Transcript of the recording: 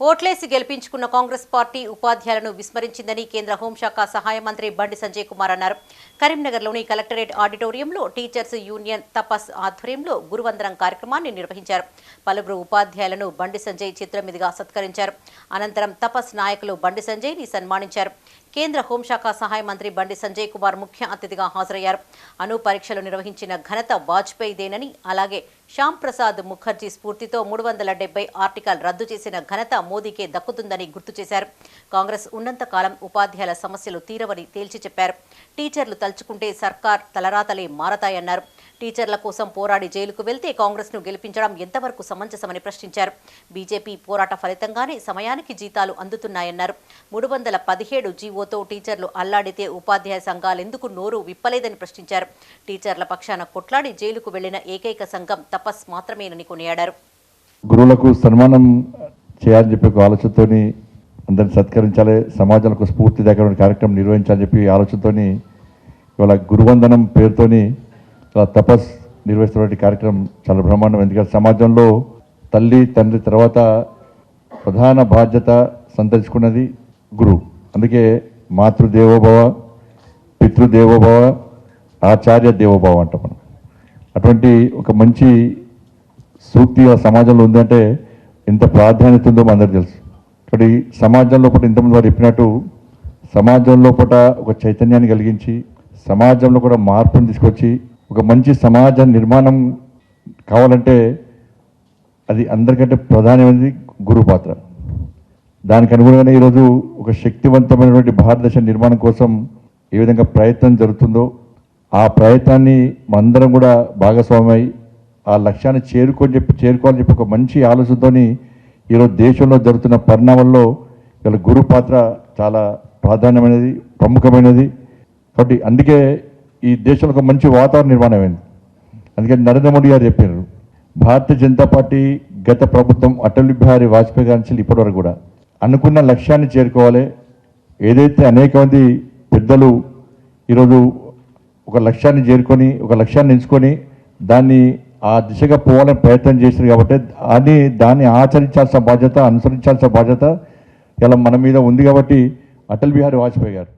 ఓట్లేసి గెలిపించుకున్న కాంగ్రెస్ పార్టీ ఉపాధ్యాయులను విస్మరించిందని కేంద్ర హోంశాఖ సహాయ మంత్రి బండి సంజయ్ కుమార్ అన్నారు. కరీంనగర్లోని కలెక్టరేట్ ఆడిటోరియంలో టీచర్స్ యూనియన్ తపస్ ఆధ్వర్యంలో గురువందనం కార్యక్రమాన్ని నిర్వహించారు. పలువురు ఉపాధ్యాయులను బండి సంజయ్ చిత్రం మీదుగా సత్కరించారు. అనంతరం తపస్ నాయకులు బండి సంజయ్ని సన్మానించారు. కేంద్ర హోంశాఖ సహాయ మంత్రి బండి సంజయ్ కుమార్ ముఖ్య అతిథిగా హాజరయ్యారు. అను పరీక్షలు నిర్వహించిన ఘనత వాజ్పేయిదేనని అలాగే శ్యామ్ ప్రసాద్ ముఖర్జీ స్ఫూర్తితో మూడు వందల డెబ్బై ఆర్టికల్ రద్దు చేసిన ఘనత మోదీకే దక్కుతుందని గుర్తు చేశారు. కాంగ్రెస్ ఉన్నంతకాలం ఉపాధ్యాయుల సమస్యలు తీరవని తేల్చి చెప్పారు. టీచర్లు తలుచుకుంటే సర్కార్ తలరాతలే మారతాయన్నారు. టీచర్ల కోసం పోరాడి జైలుకు వెళ్తే కాంగ్రెస్ను గెలిపించడం ఎంతవరకు సమంజసమని ప్రశ్నించారు. బీజేపీ పోరాట ఫలితంగానే సమయానికి జీతాలు అందుతున్నాయన్నారు. మూడు వందల పదిహేడు జీవోతో టీచర్లు అల్లాడితే ఉపాధ్యాయ సంఘాలెందుకు నోరు విప్పలేదని ప్రశ్నించారు. టీచర్ల పక్షాన కొట్లాడి జైలుకు వెళ్ళిన ఏకైక సంఘం తపస్ మాత్రమేనని కొనియాడారు. గురువులకు సన్మానం చేయాలని చెప్పి ఒక ఆలోచనతోని అందరిని సత్కరించాలి సమాజంలో స్ఫూర్తిదాయకమైన కార్యక్రమం నిర్వహించాలని చెప్పి ఆలోచనతోని ఇవాళ గురువందనం పేరుతోని చాలా తపస్ నిర్వహిస్తున్నటువంటి కార్యక్రమం చాలా బ్రహ్మాండం. ఎందుకంటే సమాజంలో తల్లి తండ్రి తర్వాత ప్రధాన బాధ్యత సంతరించుకున్నది గురువు. అందుకే మాతృదేవోభవ పితృదేవోభవ ఆచార్య దేవోభవ అంటాం మనం. అటువంటి ఒక మంచి సూక్తి ఆ సమాజంలో ఉందంటే ఎంత ప్రాధాన్యత ఉందో అందరికీ తెలుసు. కాబట్టి సమాజం లోపల ఇంతమంది వారు చెప్పినట్టు సమాజం లోపల ఒక చైతన్యాన్ని కలిగించి సమాజంలో కూడా మార్పును తీసుకొచ్చి ఒక మంచి సమాజ నిర్మాణం కావాలంటే అది అందరికంటే ప్రధానమైనది గురువు పాత్ర. దానికి అనుగుణంగానే ఈరోజు ఒక శక్తివంతమైనటువంటి భారతదేశ నిర్మాణం కోసం ఏ విధంగా ప్రయత్నం జరుగుతుందో ఆ ప్రయత్నాన్ని మనందరం కూడా భాగస్వామై ఆ లక్ష్యాన్ని చేరుకొని చెప్పి చేరుకోవాలని చెప్పి ఒక మంచి ఆలోచనతోని ఈరోజు దేశంలో జరుగుతున్న పరిణామాల్లో ఇలా గురు పాత్ర చాలా ప్రాధాన్యమైనది ప్రముఖమైనది. కాబట్టి అందుకే ఈ దేశంలో ఒక మంచి వాతావరణ నిర్మాణం అయింది. అందుకని నరేంద్ర మోడీ గారు చెప్పారు భారతీయ జనతా పార్టీ గత ప్రభుత్వం అటల్ బిహారీ వాజ్పేయి గారి నుంచి ఇప్పటివరకు కూడా అనుకున్న లక్ష్యాన్ని చేరుకోవాలి. ఏదైతే అనేక మంది పెద్దలు ఈరోజు ఒక లక్ష్యాన్ని చేరుకొని ఒక లక్ష్యాన్ని ఎంచుకొని దాన్ని ఆ దిశగా పోవాలని ప్రయత్నం చేశారు కాబట్టి అది దాన్ని ఆచరించాల్సిన బాధ్యత అనుసరించాల్సిన బాధ్యత ఇలా మన మీద ఉంది కాబట్టి అటల్ బిహారీ వాజ్పేయి గారు.